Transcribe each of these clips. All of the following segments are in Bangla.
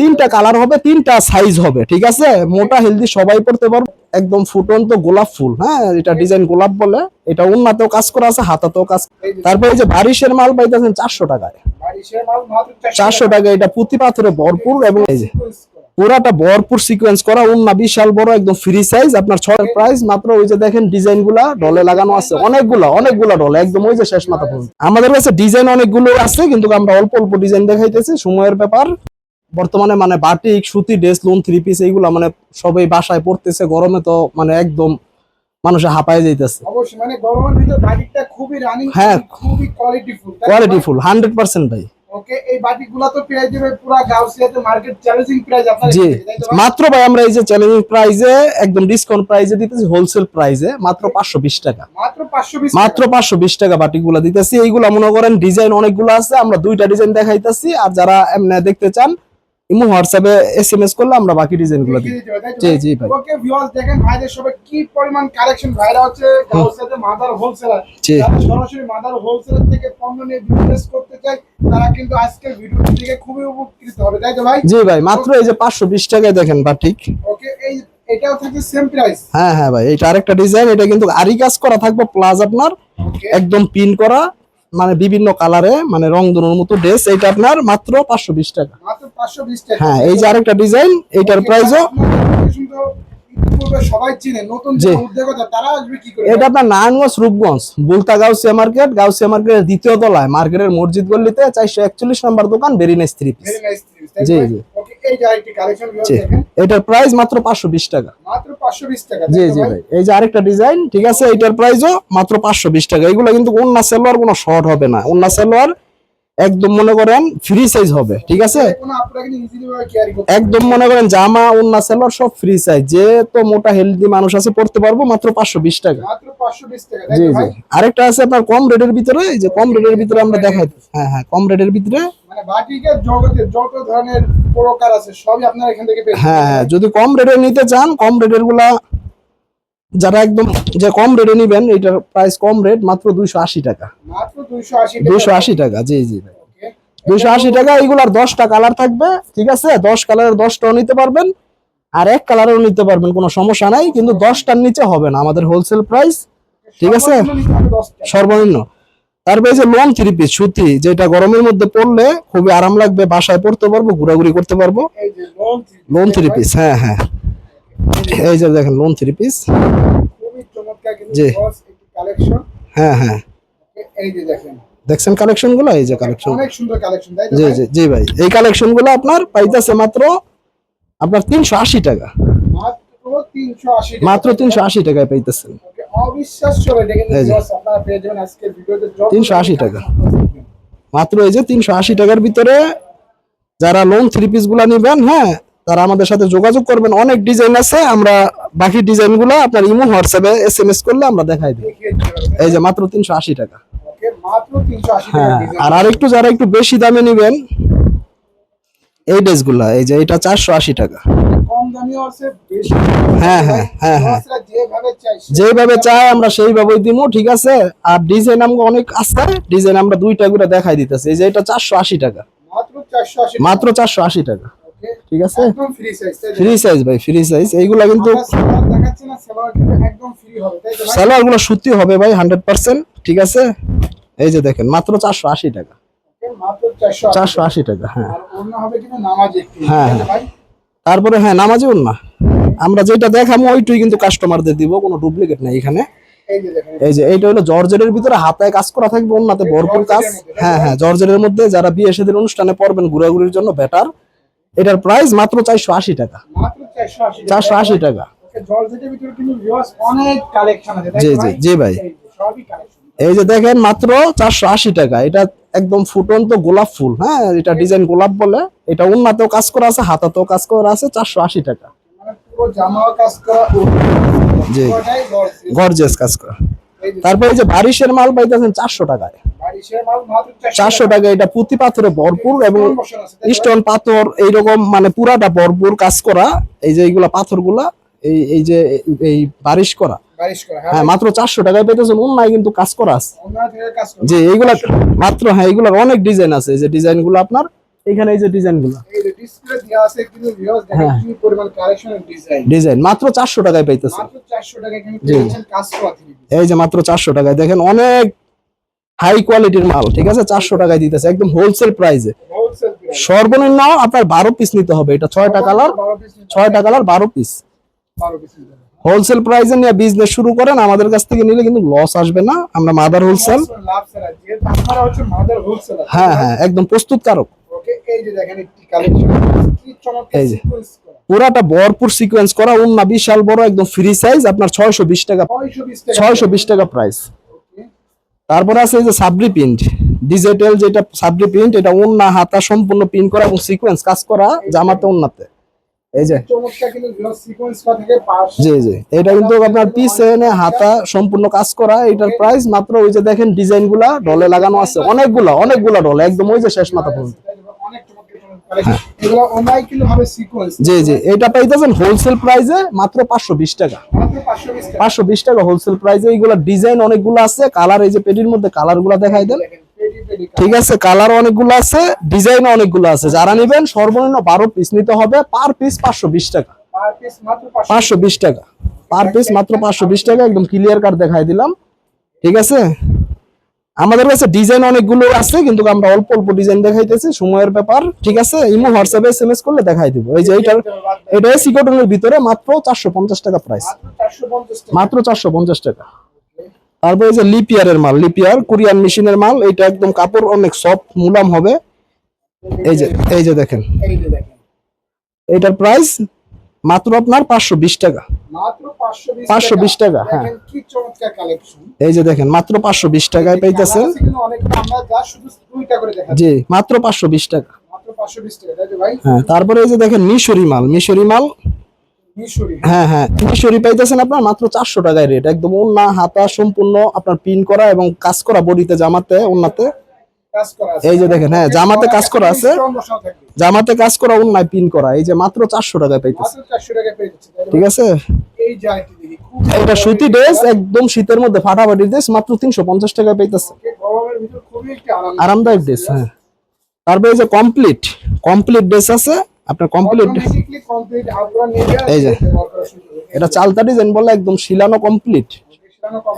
তিনটা কালার হবে তিনটা সাইজ হবে ঠিক আছে? মোটা হেলদি সবাই পড়তে পারবে। একদম ফুটন্ত গোলাপ ফুল হ্যাঁ? এটা ডিজাইন গোলাপ বলে। এটা উন্নাতেও কাজ করা আছে হাতাতেও কাজ তারপরে যে বারিশের মাল পাইতেছেন চারশো টাকায়। চারশো টাকা। এটা পুঁতি পাথরে ভরপুর এবং এই যে পুরাটা ভরপুর সিকোয়েন্স করা উন্না বিশাল বড় একদম ফ্রি সাইজ আপনার ছয়ের প্রাইস মাত্র ওই যে দেখেন ডিজাইনগুলা ডলে লাগানো আছে। অনেকগুলা অনেকগুলা ডলে একদম ওই যে শেষ মাথা পর্যন্ত। আমাদের কাছে ডিজাইন অনেকগুলো আছে কিন্তু আমরা অল্প অল্প ডিজাইন দেখাইতেছি সময়ের ব্যাপার। বর্তমানে মানে বাটিক সুতি ড্রেস লোন থ্রি পিস এইগুলা মানে সবাই বাসায় পড়তেছে গরমে তো মানে একদম মানুষে হাঁপায় যাইতেছে মানে হ্যাঁ। Qualityful quality full hundred percent ভাই? মাত্র ভাই আমরা এই যে চ্যালেঞ্জিং প্রাইজে একদম ডিসকাউন্ট প্রাইজে দিতেছি হোলসেল প্রাইজে মাত্র পাঁচশো বিশ টাকা মাত্র 520 মাত্র পাঁচশো বিশ টাকা বাটিগুলো দিতেছি এইগুলা মনে করেন ডিজাইন অনেকগুলো আছে আমরা দুইটা ডিজাইন দেখাইতেছি আর যারা এমনি দেখতে চান ইমো হোয়াটসঅ্যাপে এস এম এস করলে আমরা বাকি ডিজাইনগুলো দিই। জি, জি ভাই। ওকে ভিউয়ার্স দেখেন ভাইদের সবে কি পরিমাণ কালেকশন ভাইরা হচ্ছে গাউসিয়াতে মাদার হোলসেলার জি। যারা সরাসরি মাদার হোলসেলার থেকে পণ্য নিয়ে বিজনেস করতে চায় তারা কিন্তু আজকের ভিডিওটি থেকে খুবই উপকৃত হবে তাই তো ভাই? জি ভাই মাত্র এই যে পাঁচশো বিশ টাকায় দেখেন বাটিক ওকে এই এটাও থাকছে সেম প্রাইস হ্যাঁ হ্যাঁ ভাই এটা আরেকটা ডিজাইন এটা কিন্তু আরি কাজ করা থাকবে প্লাস আপনার একদম পিন করা। মানে বিভিন্ন কালারে মানে রং ধরুন মতো ড্রেস এটা আপনার মাত্র পাঁচশো বিশ টাকা। মাত্র 520 টাকা। হ্যাঁ এই যে আরেকটা ডিজাইন এইটার প্রাইসও এটা আপনার নারায়ণগঞ্জ রূপগঞ্জ বুলতা গাউসিয়া মার্কেট গাউসিয়া মার্কেটের দ্বিতীয় তলায় মার্কেটের মসজিদ গল্লিতে চারশো একচল্লিশ নম্বর দোকান ভেরি নাইস থ্রি পিস জি, জি। ওকে এই যে আরেকটি কালেকশন এটার প্রাইস মাত্র পাঁচশো বিশ টাকা। মাত্র 520 টাকা জি জি ভাই? এই যে আরেকটা ডিজাইন ঠিক আছে? এটার প্রাইসও মাত্র পাঁচশো বিশ টাকা। এগুলো কিন্তু অন্য সেলোয়ার কোনো শর্ট হবে না। অন্য সেলোয়ার একদম মনে করেন ফ্রি সাইজ হবে ঠিক আছে? একদম মনে করেন জামা অন্য সেলোয়ার সব ফ্রি সাইজ যে তো মোটা হেলদি মানুষ আছে পড়তে পারব মাত্র পাঁচশো বিশ টাকা। মাত্র 520 টাকা তাই জি। জি আরেকটা আছে আপনার কম রেটের ভিতরে যে কম রেটের ভিতরে আমরা দেখাই। হ্যাঁ। হ্যাঁ কম রেটের ভিতরে। মানে হ্যাঁ হ্যাঁ যদি কম রেটের নিতে চান কম রেটেরগুলা যারা একদম যে কম রেটে নিবেন এটার প্রাইস কম রেট মাত্র দুইশো আশি টাকা। মাত্র 280 টাকা। দুইশো আশি টাকা জি জি। দুইশো আশি টাকা এইগুলার দশটা কালার থাকবে ঠিক আছে? দশ কালারের দশটাও নিতে পারবেন আর এক কালারেও নিতে পারবেন কোনো সমস্যা নাই কিন্তু দশটার নিচে হবে না আমাদের হোলসেল প্রাইস ঠিক আছে? সর্বনিম্ন নিতে হবে 10 টাকা। সর্বনিম্ন। তারপরে যে লোন থ্রি পিস সুতি যেটা গরমের মধ্যে পড়লে খুবই আরাম লাগবে বাসায় পড়তে পারব ঘোরাঘুরি করতে পারব। লোন থ্রি পিস হ্যাঁ হ্যাঁ। এই যে দেখেন লোন থ্রি পিস জি। হ্যাঁ হ্যাঁ। এই যে দেখেন। দেখছেন কালেকশনগুলো এই যে কালেকশন অনেক সুন্দর কালেকশন জি জি জি ভাই। এই কালেকশনগুলো আপনার পাইতেছে মাত্র আপনার তিনশো আশি টাকা। মাত্র 380 টাকা। মাত্র তিনশো আশি টাকায় পাইতেছেন। যত 380 টাকা। মাত্র এই যে তিনশো আশি টাকার ভিতরে যারা লোন থ্রি পিসগুলা নিবেন হ্যাঁ তারা আমাদের সাথে যোগাযোগ করবেন। অনেক ডিজাইন আছে আমরা বাকি ডিজাইনগুলো আপনার ইমো হোয়াটসঅ্যাপে এস এম এস করলে আমরা দেখাই দিই। এই যে মাত্র তিনশো আশি টাকা। ওকে, মাত্র 380 টাকা হ্যাঁ। আর আরেকটু যারা একটু বেশি দামে নিবেন এই ড্রেসগুলা এই যে এটা চারশো আশি টাকা। হ্যাঁ, হ্যাঁ, হ্যাঁ, হ্যাঁ। বসরা যেভাবে চাই। আমরা সেইভাবেই ঠিক আছে? আর ডিজাইন অনেক আছে ডিজাইন আমরা দুইটা করে দেখাই দিতেছি। এই যে এটা চারশো আশি টাকা। মাত্র চারশো আশি টাকা। ঠিক আছে? ফ্রি সাইজ ভাই ফ্রি সাইজ এইগুলা কিন্তু সালোয়ার? গুলো সুতি হবে ভাই হান্ড্রেড পার্সেন্ট ঠিক আছে? এই যে দেখেন মাত্র চারশো আশি টাকা। ওকে, মাত্র 480 চারশো আশি টাকা হ্যাঁ। নামাজ হ্যাঁ, ভাই? তারপরে হ্যাঁ নামাজিও না আমরা যেটা দেখাবো ওইটুই কিন্তু কাস্টমারদের দিব কোনো ডুপ্লিকেট নাই এখানে। এই যে এইটা হলো জর্জেটের ভিতরে হাতায় কাজ করা থাকবে অন্যতে ভরপুর কাজ। হ্যাঁ হ্যাঁ জর্জেটের মধ্যে যারা বিয়ে সাদের অনুষ্ঠানে পড়বেন ঘোরাঘুরির জন্য বেটার এটার প্রাইস মাত্র চারশো আশি টাকা। চারশো আশি টাকা। জি, জি, জি ভাই। এই যে, দেখেন মাত্র চারশো আশি টাকা। এটা একদম ফুটন্ত গোলাপ ফুল হ্যাঁ? এটা ডিজাইন গোলাপ বলে। এটা উন্নাতেও কাজ করা আছে হাতাতেও কাজ করা আছে চারশো আশি টাকা। মানে কাজ করা জি। গর্জিয়াস কাজ করা। তারপরে যে বারিশের মাল পাইতেছেন চারশো টাকায়। বারিশের মাল মাত্র 400 চারশো টাকা এটা পুঁতি পাথরে ভরপুর এবং? স্টোন পাথর এইরকম মানে পুরাটা ভরপুর কাজ করা। এই যে এইগুলা পাথরগুলা এই এই যে এই বারিশ করা। হ্যাঁ। হ্যাঁ। মাত্র চারশো টাকায় পেতেছেন অন্যায় কিন্তু কাজ করা আছে। যে এইগুলা মাত্র হ্যাঁ এইগুলার অনেক ডিজাইন আছে। যে ডিজাইনগুলো আপনার এখানে এই যে ডিজাইনগুলো এই যে ডিসপ্লে দেওয়া আছে কিন্তু ভিউয়ার্স দেখেন হ্যাঁ। কি পরিমাণ কালেকশনের ডিজাইন ডিজাইন মাত্র চারশো টাকায় পাইতেছে। মাত্র 400 টাকায় কিন্তু জি। কাজ করা থ্রি এই যে মাত্র চারশো টাকায় দেখেন অনেক হাই কোয়ালিটির মাল ঠিক আছে? চারশো টাকায় দিতেছে একদম হোলসেল প্রাইসে সর্বনিম্ন আপনার বারো পিস নিতে হবে এটা ছয়টা কালার 12 পিস ছয়টা কালার বারো পিস 12 পিস হোলসেল প্রাইসে নিয়ে বিজনেস শুরু করেন আমাদের কাছ থেকে নিলে কিন্তু লস আসবে না আমরা মাদার হোলসেল হ্যাঁ হ্যাঁ একদম প্রস্তুতকারক। এই যে দেখেন একটি কালেকশন কি চমৎকার সিকোয়েন্স করা। পুরাটা ভরপুর সিকোয়েন্স করা উন্না বিশাল বড় একদম ফ্রি সাইজ আপনার ছয়শো বিশ টাকা 620 টাকা। প্রাইস তারপরে আছে এই যে সাবরি প্রিন্ট ডিজিটাল যেটা সাবরি প্রিন্ট এটা উন্না হাতা সম্পূর্ণ প্রিন্ট করা এবং সিকোয়েন্স কাজ করা জামাতে উন্নাতে এই যে। জি জি। এটা কিন্তু আপনার পিছে এনে হাতা সম্পূর্ণ কাজ করা এটার প্রাইস মাত্র ওই যে দেখেন ডিজাইনগুলা ডলে লাগানো আছে। অনেকগুলা অনেকগুলা ডলে একদম ওই যে শেষ মাথা পর্যন্ত। জি জি। এটা পাইতেছেন হোলসেল প্রাইসে মাত্র পাঁচশো বিশ টাকা। মাত্র 520 টাকা। পাঁচশো বিশ টাকা হোলসেল প্রাইসে এইগুলা ডিজাইন অনেকগুলো আছে। কালার এই যে পেটির মধ্যে কালারগুলা দেখাই দেন। ঠিক আছে কালার অনেকগুলো আছে ডিজাইন অনেকগুলো আছে। যারা নিবেন সর্বনিম্ন বারো পিস নিতে হবে। পার পিস পাঁচশো বিশ টাকা। পার পিস মাত্র 500 পাঁচশো বিশ টাকা। পার পিস মাত্র পাঁচশো বিশ টাকা। একদম ক্লিয়ার কাট দেখাই দিলাম। ঠিক আছে? আমাদের কাছে ডিজাইন অনেকগুলো আছে কিন্তু আমরা অল্প অল্প ডিজাইন দেখাইতেছি সময়ের ব্যাপার ঠিক আছে? ইমো হোয়াটসঅ্যাপে এসএমএস করলে দেখাই দিব। এই যে এইটার এটা এসি কটনের ভিতরে মাত্র চারশো পঞ্চাশ টাকা প্রাইস মাত্র 450 টাকা। তারপরে এই যে লিপিয়ারের মাল লিপিয়ার কোরিয়ান মেশিনের মাল এটা একদম কাপড় অনেক সফট মুলাম হবে। এই যে এই যে দেখেন। এই যে দেখেন। এটার প্রাইস মাত্র আপনার পাঁচশো বিশ টাকা। পাঁচশো 520 520 টাকা, হ্যাঁ। এই যে দেখেন মাত্র পাঁচশো বিশ টাকায় পাইতেছেন। জি মাত্র পাঁচশো বিশ টাকা। মাত্র 520 টাকা তাই তো ভাই? হ্যাঁ তারপরে এই যে দেখেন মিশরি মাল মিশরি মাল। হ্যাঁ হ্যাঁ মিশরি পাইতেছেন আপনার মাত্র চারশো টাকায় রেট একদম ওন্না হাতা সম্পূর্ণ আপনার পিন করা এবং কাজ করা বডিতে জামাতে আছে এই যে দেখেন, হ্যাঁ, জামাতে কাজ করা আছে। জামাতে কাজ করা ওন্নায় পিন করা এই যে মাত্র চারশো টাকায় পাইতেছে মাত্র 400 টাকা পেয়ে যাচ্ছে তাই তো ঠিক আছে? এটা সুতি ড্রেস একদম শীতের মধ্যে ফাটাফাটি ড্রেস মাত্র তিনশো পঞ্চাশ টাকায় পাইতেছে। আরামদায়ক ড্রেস হ্যাঁ। তারপরে এই যে কমপ্লিট কমপ্লিট ড্রেস আছে আপনার কমপ্লিট এই যে। এটা চালতা ডিজাইন বলে একদম শিলানো কমপ্লিট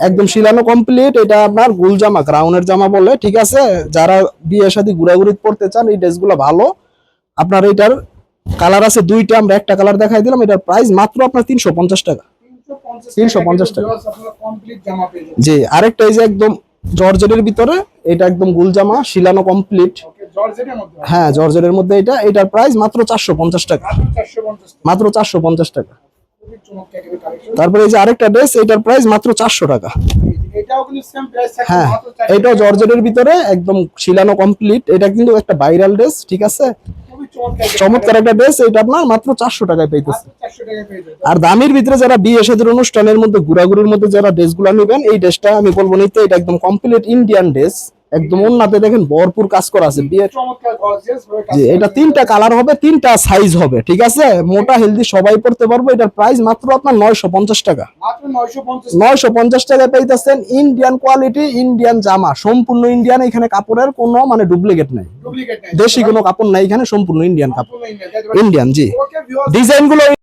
একদম শিলানো কমপ্লিট এটা আপনার গুল জামা ক্রাউনের জামা বলে, ঠিক আছে? যারা বিয়ে শাদী ঘুরাঘুরি পড়তে চান, এই ড্রেসগুলো ভালো। আপনার এটার কালার আছে দুইটা, আমরা একটা কালার দেখাই দিলাম, এটার প্রাইস মাত্র আপনার তিনশো পঞ্চাশ টাকা। তিনশো পঞ্চাশ টাকা। জি, আরেকটা এই যে একদম জর্জেটের ভিতরে, এটা একদম গুল জামা, শিলানো কমপ্লিট হ্যাঁ জর্জেটের মধ্যে এটা, এটার প্রাইস মাত্র চারশো পঞ্চাশ টাকা মাত্র 450 টাকা। মাত্র চারশো পঞ্চাশ টাকা। তারপরে এই যে আরেকটা ড্রেস এটার প্রাইস মাত্র চারশো টাকা। হ্যাঁ মাত্র 400 এটাও। জর্জেটের ভিতরে, একদম শিলানো কমপ্লিট এটা কিন্তু একটা ভাইরাল ড্রেস ঠিক আছে? চমৎকার একটা ড্রেস এটা আপনার মাত্র চারশো টাকায় পাইতেছে। মাত্র 400 টাকা পেয়ে যাবেন আর দামের ভিতরে যারা বিয়ে সাদের অনুষ্ঠানের মধ্যে, ঘোরাঘুরির মধ্যে যারা ড্রেসগুলো নেবেন, এই ড্রেসটা আমি বলব নিতে এটা একদম কমপ্লিট ইন্ডিয়ান ড্রেস একদম অন্যতে দেখেন ভরপুর কাজ করা আছে। বিয়ের জি এটা তিনটা কালার হবে তিনটা সাইজ হবে ঠিক আছে? মোটা হেলদি সবাই পড়তে পারব। এটার প্রাইস মাত্র আপনার নয়শো পঞ্চাশ টাকা। মাত্র 950 নয়শো পঞ্চাশ টাকায় পাইতেছেন ইন্ডিয়ান কোয়ালিটি ইন্ডিয়ান জামা। সম্পূর্ণ ইন্ডিয়ান এখানে কাপড়ের কোনো মানে ডুপ্লিকেট নাই। দেশি কোনো কাপড় নাই এখানে সম্পূর্ণ ইন্ডিয়ান কাপড়? ইন্ডিয়ান জি। ডিজাইনগুলো